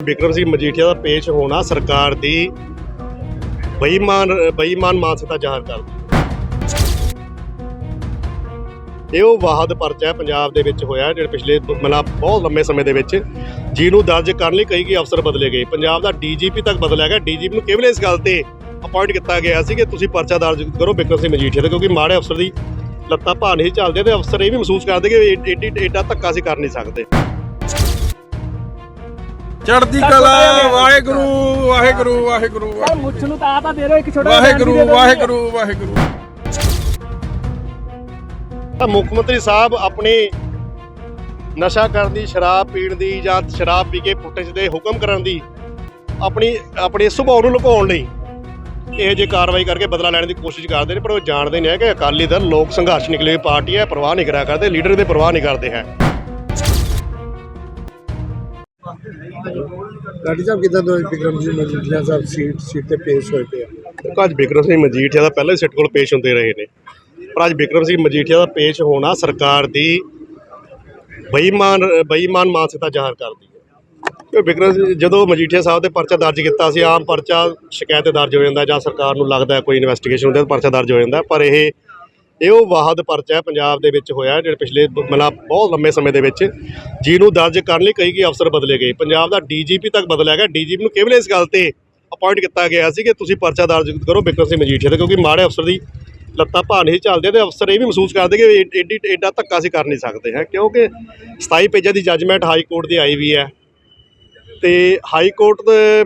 ਵਿਕਰਮ ਸਿੰਘ ਮਜੀਠੀਆ ਦਾ ਪੇਸ਼ ਹੋਣਾ ਸਰਕਾਰ ਦੀ ਬੇਈਮਾਨ ਬੇਈਮਾਨ ਮਾਨਸਿਕਤਾ ਜ਼ਾਹਰ ਕਰਦੀ ਇਹ ਉਹ ਵਾਹਦ ਪਰਚਾ ਪੰਜਾਬ ਦੇ ਵਿੱਚ ਹੋਇਆ, ਜਿਹੜਾ ਪਿਛਲੇ ਮਤਲਬ ਬਹੁਤ ਲੰਮੇ ਸਮੇਂ ਦੇ ਵਿੱਚ ਜਿਹਨੂੰ ਦਰਜ ਕਰਨ ਲਈ ਕਈ ਕਈ ਅਫਸਰ ਬਦਲੇ ਗਏ। ਪੰਜਾਬ ਦਾ ਡੀਜੀਪੀ ਤੱਕ ਬਦਲਿਆ ਗਿਆ। ਡੀਜੀਪੀ ਨੂੰ ਕੇਵਲ ਇਸ ਗੱਲ ਤੇ ਅਪਾਇੰਟ ਕੀਤਾ ਗਿਆ ਸੀ ਕਿ ਤੁਸੀਂ ਪਰਚਾ ਦਰਜ ਕਰੋ ਬਿਕਰਮ ਸਿੰਘ ਮਜੀਠੀਆ ਦਾ ਕਿਉਂਕਿ ਮਾੜੇ ਅਫਸਰ ਦੀ ਲੱਤਾਂ ਭਾਰ ਨਹੀਂ ਚੱਲਦੇ ਤੇ ਅਫਸਰ ਇਹ ਵੀ ਮਹਿਸੂਸ ਕਰਦੇ ਕਿ ਏਡੀ, ਏਡਾ ਧੱਕਾ ਅਸੀਂ ਕਰ ਨਹੀਂ ਸਕਦੇ। ਚੜ੍ਹਦੀ ਕਲਾ ਵਾਹਿਗੁਰੂ ਵਾਹਿਗੁਰੂ ਵਾਹਿਗੁਰੂ ਯਾਰ ਮੁੱਛ ਨੂੰ ਤਾਂ ਆ ਤਾਂ ਦੇ ਦਿਓ ਇੱਕ ਛੋਟਾ ਵਾਹਿਗੁਰੂ ਵਾਹਿਗੁਰੂ ਵਾਹਿਗੁਰੂ। ਤਾਂ ਮੁੱਖ ਮੰਤਰੀ ਸਾਹਿਬ ਆਪਣੀ ਨਸ਼ਾ ਕਰਨ ਦੀ ਸ਼ਰਾਬ ਪੀਣ ਦੀ ਜਾਂ ਸ਼ਰਾਬ ਪੀ ਕੇ ਪੁੱਟੇ ਦੇ ਹੁਕਮ ਕਰਨ ਦੀ ਆਪਣੀ ਆਪਣੇ ਸੁਭਾਅ ਨੂੰ ਲੁਕਾਉਣ ਲਈ ਇਹ ਜੇ ਕਾਰਵਾਈ ਕਰਕੇ ਬਦਲਾ ਲੈਣ ਦੀ ਕੋਸ਼ਿਸ਼ ਕਰਦੇ ਨੇ ਪਰ ਉਹ ਜਾਣਦੇ ਨਹੀਂ ਹੈ ਕਿ ਅਕਾਲੀ ਦਲ ਲੋਕ ਸੰਘਰਸ਼ ਨਿਕਲੀ ਹੋਈ ਪਾਰਟੀ ਹੈ ਪਰਵਾਹ ਨਹੀਂ ਕਰਿਆ ਕਰਦੇ ਲੀਡਰ ਦੀ ਪਰਵਾਹ ਨਹੀਂ ਕਰਦੇ ਹੈ। ਲਾਡੀ ਸਾਹਿਬ, ਕਿਦਾਂ ਤੋਂ ਵਿਕਰਮ ਜੀ ਮਜੀਠੀਆ ਸਾਹਿਬ ਸੀਟ ਸੀਟ ਤੇ ਪੇਸ਼ ਹੋਏ ਪਏ ਆ? ਦੇਖੋ, ਅੱਜ ਬਿਕਰਮ ਸਿੰਘ ਮਜੀਠੀਆ ਦਾ ਪਹਿਲਾਂ ਹੀ ਸਿੱਟ ਕੋਲ ਪੇਸ਼ ਹੁੰਦੇ ਰਹੇ ਨੇ। ਪਰ ਅੱਜ ਬਿਕਰਮ ਸਿੰਘ ਮਜੀਠੀਆ ਦਾ ਪੇਸ਼ ਹੋਣਾ ਸਰਕਾਰ ਦੀ ਬੇਈਮਾਨ ਬੇਈਮਾਨ ਮਾਨਸਿਕਤਾ ਜ਼ਾਹਰ ਕਰਦੀ ਹੈ। ਕਿ ਬਿਕਰਮ ਸਿੰਘ ਜਦੋਂ ਮਜੀਠੀਆ ਸਾਹਿਬ ਦੇ ਪਰਚਾ ਦਰਜ ਕੀਤਾ ਸੀ, ਆਮ ਪਰਚਾ ਸ਼ਿਕਾਇਤ ਦਰਜ ਹੋ ਜਾਂਦਾ ਜਾਂ ਸਰਕਾਰ ਨੂੰ ਲੱਗਦਾ ਕੋਈ ਇਨਵੈਸਟੀਗੇਸ਼ਨ ਹੁੰਦੀ ਹੈ ਪਰਚਾ ਦਰਜ ਹੋ ਜਾਂਦਾ, ਪਰ ਇਹ ਇਹ ਉਹ ਵਾਹਦ ਪਰਚਾ ਪੰਜਾਬ ਦੇ ਵਿੱਚ ਹੋਇਆ, ਜਿਹੜੇ ਪਿਛਲੇ ਮਤਲਬ ਬਹੁਤ ਲੰਮੇ ਸਮੇਂ ਦੇ ਵਿੱਚ ਜਿਹਨੂੰ ਦਰਜ ਕਰਨ ਲਈ ਕਈ ਕਈ ਅਫਸਰ ਬਦਲੇ ਗਏ। ਪੰਜਾਬ ਦਾ ਡੀਜੀਪੀ ਤੱਕ ਬਦਲਿਆ ਗਿਆ। ਡੀਜੀਪੀ ਨੂੰ ਕੇਵਲ ਇਸ ਗੱਲ ਤੇ ਅਪਾਇੰਟ ਕੀਤਾ ਗਿਆ ਸੀ ਕਿ ਤੁਸੀਂ ਪਰਚਾ ਦਰਜ ਕਰੋ ਬਿਕਰਮ ਸਿੰਘ ਮਜੀਠੀਆ ਤੇ, ਕਿਉਂਕਿ ਮਾੜੇ ਅਫਸਰ ਦੀ ਲੱਤਾਂ ਭਾਰ ਨਹੀਂ ਚੱਲਦੇ ਤੇ ਅਫਸਰ ਇਹ ਵੀ ਮਹਿਸੂਸ ਕਰਦੇ ਕਿ ਏ- ਏਡੀ, ਏਡਾ ਧੱਕਾ ਅਸੀਂ ਕਰ ਨਹੀਂ ਸਕਦੇ ਹੈ, ਕਿਉਂਕਿ 27 ਪੇਜਾਂ ਦੀ ਜੱਜਮੈਂਟ ਹਾਈ ਕੋਰਟ ਦੀ ਆਈ ਵੀ ਹੈ। ਤੇ ਹਾਈ ਕੋਰਟ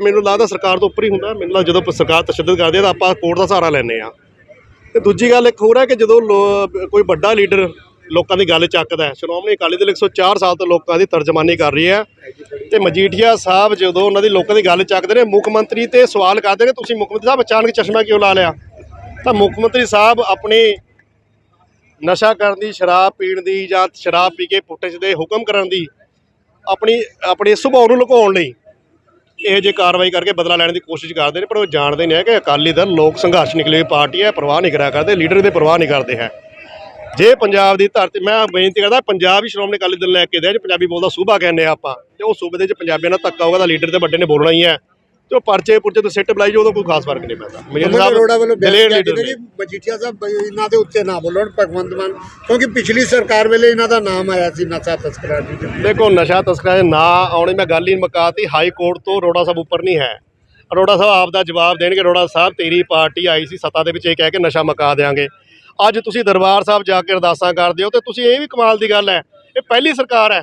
ਮੈਨੂੰ ਲੱਗਦਾ ਸਰਕਾਰ ਤੋਂ ਉੱਪਰ ਹੀ ਹੁੰਦਾ। ਮੈਨੂੰ ਲੱਗਦਾ ਜਦੋਂ ਸਰਕਾਰ ਤਸ਼ੱਦਦ ਕਰਦੀ ਹੈ ਤਾਂ ਆਪਾਂ ਕੋਰਟ ਦਾ ਸਹਾਰਾ ਲੈਂਦੇ ਆ ਤੇ ਦੂਜੀ ਗੱਲ ਇੱਕ ਹੋਰ ਹੈ ਕਿ ਜਦੋਂ ਲੋ- ਕੋਈ ਵੱਡਾ ਲੀਡਰ ਲੋਕਾਂ ਦੀ ਗੱਲ ਚੱਕਦਾ ਹੈ, ਸ਼੍ਰੋਮਣੀ ਅਕਾਲੀ ਦਲ 104 ਸਾਲ ਤੋਂ ਲੋਕਾਂ ਦੀ ਤਰਜਮਾਨੀ ਕਰ ਰਹੀ ਹੈ ਤੇ ਮਜੀਠੀਆ ਸਾਹਿਬ ਜਦੋਂ ਉਹਨਾਂ ਦੀ ਲੋਕਾਂ ਦੀ ਗੱਲ ਚੱਕਦੇ ਨੇ, ਮੁੱਖ ਮੰਤਰੀ ਤੇ ਸਵਾਲ ਕਰਦੇ ਨੇ, ਤੁਸੀਂ ਮੁੱਖ ਮੰਤਰੀ ਸਾਹਿਬ ਅਚਾਨਕ ਚਸ਼ਮਾ ਕਿਉਂ ਲਾ ਲਿਆ? ਤਾਂ ਮੁੱਖ ਮੰਤਰੀ ਸਾਹਿਬ ਆਪਣੀ ਨਸ਼ਾ ਕਰਨ ਦੀ, ਸ਼ਰਾਬ ਪੀਣ ਦੀ ਜਾਂ ਸ਼ਰਾਬ ਪੀ ਕੇ ਪੁੱਟੇ ਦੇ ਹੁਕਮ ਕਰਨ ਦੀ ਆਪਣੀ ਆਪਣੇ ਸੁਭਾਅ ਨੂੰ ਲੁਕਾਉਣ ਲਈ ਇਹ ਜੇ ਕਾਰਵਾਈ ਕਰਕੇ ਬਦਲਾ ਲੈਣ ਦੀ ਕੋਸ਼ਿਸ਼ ਕਰਦੇ ਨੇ, ਪਰ ਉਹ ਜਾਣਦੇ ਨਹੀਂ ਹੈ ਕਿ ਅਕਾਲੀ ਦਲ ਲੋਕ ਸੰਘਰਸ਼ ਨਿਕਲੀ ਹੋਈ ਪਾਰਟੀ ਹੈ, ਪਰਵਾਹ ਨਹੀਂ ਕਰਿਆ ਕਰਦੇ, ਲੀਡਰ ਦੀ ਪਰਵਾਹ ਨਹੀਂ ਕਰਦੇ ਹੈ। ਜੇ ਪੰਜਾਬ ਦੀ ਧਰਤੀ, ਮੈਂ ਬੇਨਤੀ ਕਰਦਾ, ਪੰਜਾਬ ਹੀ ਸ਼੍ਰੋਮਣੀ ਅਕਾਲੀ ਦਲ ਲੈ ਕੇ ਦੇ, ਜੇ ਪੰਜਾਬੀ ਬੋਲਦਾ ਸੂਬਾ ਕਹਿੰਦੇ ਆ ਆਪਾਂ, ਤੇ ਉਹ ਸੂਬੇ ਦੇ ਵਿੱਚ ਪੰਜਾਬੀਆਂ ਨਾਲ ਧੱਕਾ ਹੋਗਾ ਤਾਂ ਲੀਡਰ ਤੇ ਵੱਡੇ ਨੇ ਬੋਲਣਾ ਹੀ ਹੈ। ਤੇ ਉਹ ਪਰਚੇ ਪੁਰਚੇ ਤੋਂ ਸਿੱਟ ਬੁਲਾਈ ਜੋ ਉਹਦਾ ਕੋਈ ਖਾਸ ਫ਼ਰਕ ਨਹੀਂ ਪੈਂਦਾ। ਮੇਰੇ ਅਮਰ ਅਰੋੜਾ ਵੱਲੋਂ ਬਿਆਨ ਲੀਡਰ ਕਿ ਮਜੀਠੀਆ ਸਾਹਿਬ ਇਹਨਾਂ ਦੇ ਉੱਤੇ ਨਾ ਬੋਲਣ ਭਗਵੰਤ ਮਾਨ ਕਿਉਂਕਿ ਪਿਛਲੀ ਸਰਕਾਰ ਵੇਲੇ ਇਹਨਾਂ ਦਾ ਨਾਮ ਆਇਆ ਸੀ ਨਸ਼ਾ ਤਸਕਰਾਂ ਦੀ। ਦੇਖੋ ਨਸ਼ਾ ਤਸਕਰਾਂ ਦੇ ਨਾਂ ਆਉਣੇ ਮੈਂ ਗੱਲ ਹੀ ਮੁਕਾਤੀ ਹਾਈ ਕੋਰਟ ਤੋਂ ਅਰੋੜਾ ਸਾਹਿਬ ਉੱਪਰ ਨਹੀਂ ਹੈ। ਅਰੋੜਾ ਸਾਹਿਬ ਆਪ ਦਾ ਜਵਾਬ ਦੇਣਗੇ ਅਰੋੜਾ ਸਾਹਿਬ ਤੇਰੀ ਪਾਰਟੀ ਆਈ ਸੀ ਸੱਤਾ ਦੇ ਵਿੱਚ ਇਹ ਕਹਿ ਕੇ ਨਸ਼ਾ ਮੁਕਾ ਦੇਾਂਗੇ ਅੱਜ ਤੁਸੀਂ ਦਰਬਾਰ ਸਾਹਿਬ ਜਾ ਕੇ ਅਰਦਾਸਾਂ ਕਰਦੇ ਹੋ ਤੇ ਤੁਸੀਂ ਇਹ ਵੀ ਕਮਾਲ ਦੀ ਗੱਲ ਹੈ ਇਹ ਪਹਿਲੀ ਸਰਕਾਰ ਹੈ।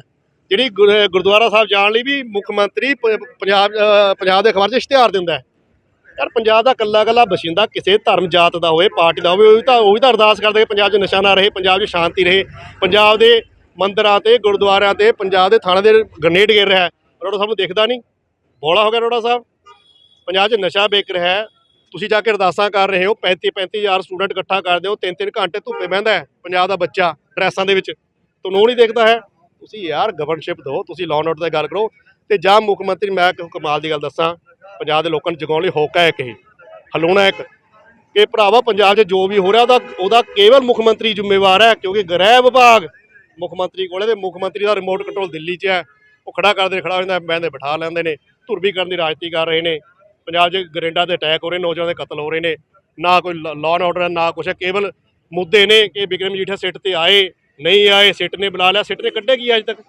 ਜਿਹੜੀ ਗੁਰ- ਗੁਰਦੁਆਰਾ ਸਾਹਿਬ ਜਾਣ ਲਈ ਵੀ ਮੁੱਖ ਮੰਤਰੀ ਪ- ਪੰਜਾਬ ਪੰਜਾਬ ਦੇ ਅਖਬਾਰ 'ਚ ਇਸ਼ਤਿਹਾਰ ਦਿੰਦਾ ਹੈ। ਯਾਰ ਪੰਜਾਬ ਦਾ ਕੱਲਾ ਕੱਲਾ ਬਸ਼ਿੰਦਾ ਕਿਸੇ ਧਰਮ ਜਾਤ ਦਾ ਹੋਵੇ, ਪਾਰਟੀ ਦਾ ਹੋਵੇ, ਉਹ ਵੀ ਤਾਂ, ਉਹ ਵੀ ਤਾਂ ਅਰਦਾਸ ਕਰਦੇ ਪੰਜਾਬ 'ਚ ਨਸ਼ਾ ਨਾ ਰਹੇ, ਪੰਜਾਬ 'ਚ ਸ਼ਾਂਤੀ ਰਹੇ। ਪੰਜਾਬ ਦੇ ਮੰਦਰਾਂ ਤੇ, ਗੁਰਦੁਆਰਿਆਂ ਤੇ, ਪੰਜਾਬ ਦੇ ਥਾਣੇ ਦੇ ਗ੍ਰਨੇਡ ਗਿਰ ਰਿਹਾ ਹੈ। ਅਰੋੜਾ ਸਾਹਿਬ ਨੂੰ ਦੇਖਦਾ ਨਹੀਂ। ਬੋਲਾ ਹੋ ਗਿਆ ਰੋੜਾ ਸਾਹਿਬ। ਪੰਜਾਬ 'ਚ ਨਸ਼ਾ ਵਿਕ ਰਿਹਾ ਹੈ। ਤੁਸੀਂ ਜਾ ਕੇ ਅਰਦਾਸਾਂ ਕਰ ਰਹੇ ਹੋ 35 35000 ਸਟੂਡੈਂਟ ਇਕੱਠਾ ਕਰਦੇ ਹੋ ਤਿੰਨ ਤਿੰਨ ਘੰਟੇ ਧੁੱਪੇ ਬਹਿੰਦਾ ਹੈ ਪੰਜਾਬ ਦਾ ਬੱਚਾ ਡਰੈਸਾਂ ਦੇ ਵਿੱਚ। ਤੁਹਾਨੂੰ ਨਹੀਂ ਦੇਖਦਾ ਹੈ। ਤੁਸੀਂ ਯਾਰ ਗਵਰਨਸ਼ਿਪ ਦਿਓ, ਤੁਸੀਂ ਲਾਅ ਆਰਡਰ ਦੀ ਗੱਲ ਕਰੋ ਤੇ ਜਾਂ ਮੁੱਖ ਮੰਤਰੀ, ਮੈਂ ਇੱਕ ਕਮਾਲ ਦੀ ਗੱਲ ਦੱਸਾਂ, ਪੰਜਾਬ ਦੇ ਲੋਕਾਂ ਨੂੰ ਜਗਾਉਣ ਲਈ ਹੋਕਾ ਹੈ ਇਹ, ਹਲੂਣਾ ਇੱਕ, ਕਿ ਭਰਾਵਾ ਪੰਜਾਬ 'ਚ ਜੋ ਵੀ ਹੋ ਰਿਹਾ, ਉਹਦਾ ਉਹਦਾ ਕੇਵਲ ਮੁੱਖ ਮੰਤਰੀ ਜ਼ਿੰਮੇਵਾਰ ਹੈ, ਕਿਉਂਕਿ ਗ੍ਰਹਿ ਵਿਭਾਗ ਮੁੱਖ ਮੰਤਰੀ ਕੋਲੇ ਤੇ ਮੁੱਖ ਮੰਤਰੀ ਦਾ ਰਿਮੋਟ ਕੰਟਰੋਲ ਦਿੱਲੀ 'ਚ ਹੈ, ਉਹ ਖੜਾ ਕਰਦੇ ਖੜਾ ਹੁੰਦਾ ਜਾਂਦਾ ਬਿਠਾ ਲੈਂਦੇ ਨੇ ਧੁਰਬੀ ਕਰਨ ਦੀ ਰਾਜਨੀਤੀ ਕਰ ਰਹੇ ਨੇ, ਪੰਜਾਬ 'ਚ ਗਰਿੰਡਾ ਦੇ ਅਟੈਕ ਹੋ ਰਹੇ, ਨੌਜਵਾਨ ਦੇ ਕਤਲ ਹੋ ਰਹੇ ਨੇ, ਨਾ ਕੋਈ ਲਾਅ ਐਂਡ ਆਰਡਰ ਹੈ, ਨਾ ਕੁਛ ਕੇਵਲ ਮੁੱਦੇ ਨੇ ਕਿ ਬਿਕਰਮ ਜੀਠਾ ਸਿੱਟ ਤੇ ਆਏ ਨਹੀਂ ਆਏ ਸਿੱਟ ਨੇ ਬੁਲਾ ਲਿਆ ਸਿੱਟ ਨੇ ਕੱਢੇ ਕੀ ਅੱਜ ਤੱਕ?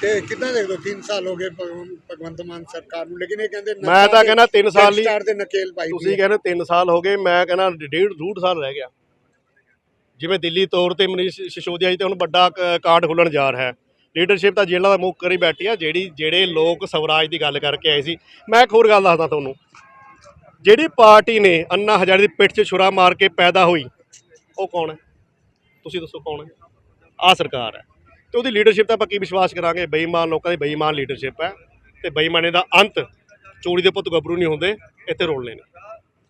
ਤੇ ਕਿੰਨਾ ਦੇਖ ਲਓ 3 ਸਾਲ ਹੋ ਗਏ ਭਗਵੰ- ਭਗਵੰਤ ਮਾਨ ਸਰਕਾਰ ਨੂੰ ਲੇਕਿਨ ਇਹ ਕਹਿੰਦੇ ਮੈਂ ਤਾਂ ਕਹਿੰਦਾ ਤਿੰਨ ਸਾਲ ਹੀ- ਸਟਾਰ ਦੇ ਨਕੇਲ ਪਾਈ ਹੋਈ ਤੁਸੀਂ ਹੈ। ਕਹਿੰਦੇ 3 ਸਾਲ ਹੋ ਗਏ ਮੈਂ ਕਹਿੰਦਾ ਡੇਢ ਡੂਢ ਸਾਲ ਰਹਿ ਗਿਆ। ਜਿਵੇਂ ਦਿੱਲੀ ਤੌਰ ਤੇ ਮਨੀਸ਼ ਸਿਸੋਦੀਆ ਜੀ ਤੇ ਹੁਣ ਵੱਡਾ ਕ- ਕਾਂਡ ਖੁੱਲਣ ਜਾ ਰਿਹਾ ਹੈ। ਲੀਡਰਸ਼ਿਪ ਤਾਂ ਜੇਲ੍ਹਾਂ ਦਾ ਮੁੱਖ ਕਰੀ ਬੈਠੀ ਆ ਜਿਹੜੀ ਜਿਹੜੇ ਲੋਕ ਸਵਰਾਜ ਦੀ ਗੱਲ ਕਰਕੇ ਆਏ ਸੀ। ਮੈਂ ਇੱਕ ਹੋਰ ਗੱਲ ਦੱਸਦਾ ਤੁਹਾਨੂੰ। ਜਿਹੜੀ ਪਾਰਟੀ ਨੇ ਅੰਨਾ ਹਜ਼ਾਰੇ ਦੀ ਪਿੱਠ 'ਚ ਛੁਰਾ ਮਾਰ ਕੇ ਪੈਦਾ ਹੋਈ ਉਹ ਕੌਣ ਹੈ? ਤੁਸੀਂ ਦੱਸੋ ਕੌਣ ਹੈ? ਆ ਸਰਕਾਰ ਹੈ। ਤੇ ਉਹਦੀ ਲੀਡਰਸ਼ਿਪ ਤਾਂ ਆਪਾਂ ਕੀ ਵਿਸ਼ਵਾਸ ਕਰਾਂਗੇ? ਬੇਈਮਾਨ ਲੋਕਾਂ ਦੀ ਬੇਈਮਾਨ ਲੀਡਰਸ਼ਿਪ ਹੈ ਤੇ ਬੇਈਮਾਨੇ ਦਾ ਅੰਤ ਚੋਰੀ ਦੇ ਪੁੱਤ ਗੱਭਰੂ ਨਹੀਂ ਹੁੰਦੇ, ਇੱਥੇ ਰੋਲਣੇ ਨੇ